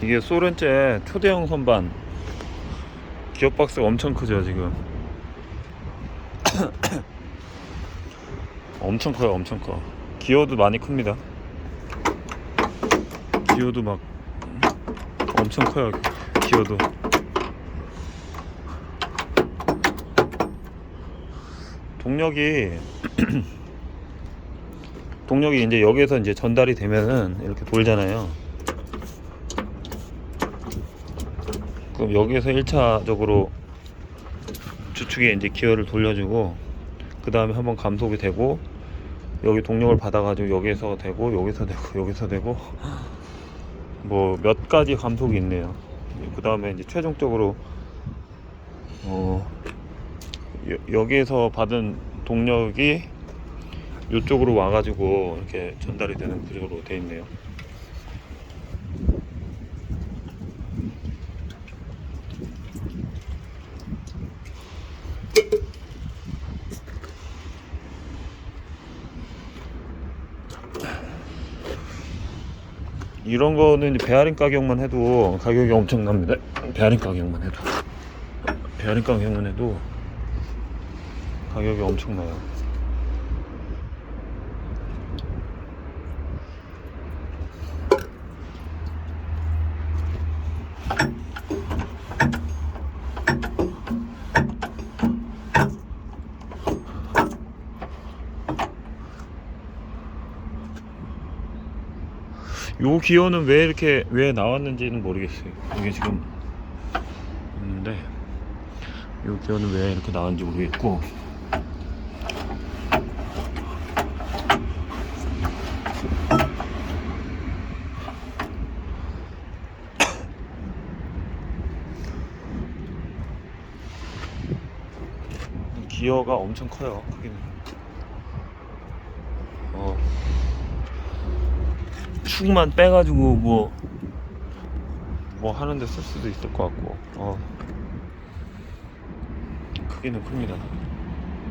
이게 소렌제 초대형 선반. 기어박스가 엄청 크죠 지금. 엄청 커요 엄청 커. 기어도 많이 큽니다. 기어도 막 엄청 커요 기어도. 동력이 동력이 이제 여기에서 이제 전달이 되면은 이렇게 돌잖아요. 그럼 여기에서 1차적으로 주축에 이제 기어를 돌려주고 그 다음에 한번 감속이 되고 여기 동력을 받아가지고 여기에서 되고 여기서 되고 여기서 되고 뭐 몇 가지 감속이 있네요. 그 다음에 이제 최종적으로 어 여- 여기에서 받은 동력이 이쪽으로 와가지고 이렇게 전달이 되는 구조로 돼 있네요. 이런 거는 베어링 가격만 해도 가격이 엄청납니다. 베어링 가격만 해도 베어링 가격만 해도 가격이 엄청나요. 요 기어는 왜 이렇게 왜 나왔는지는 모르겠어요. 이게 지금 있는데 요 기어는 왜 이렇게 나왔는지 모르겠고 기어가 엄청 커요. 크기는. 어. 축만 빼가지고 뭐, 뭐 하는데 쓸 수도 있을 것 같고, 어. 크기는 큽니다.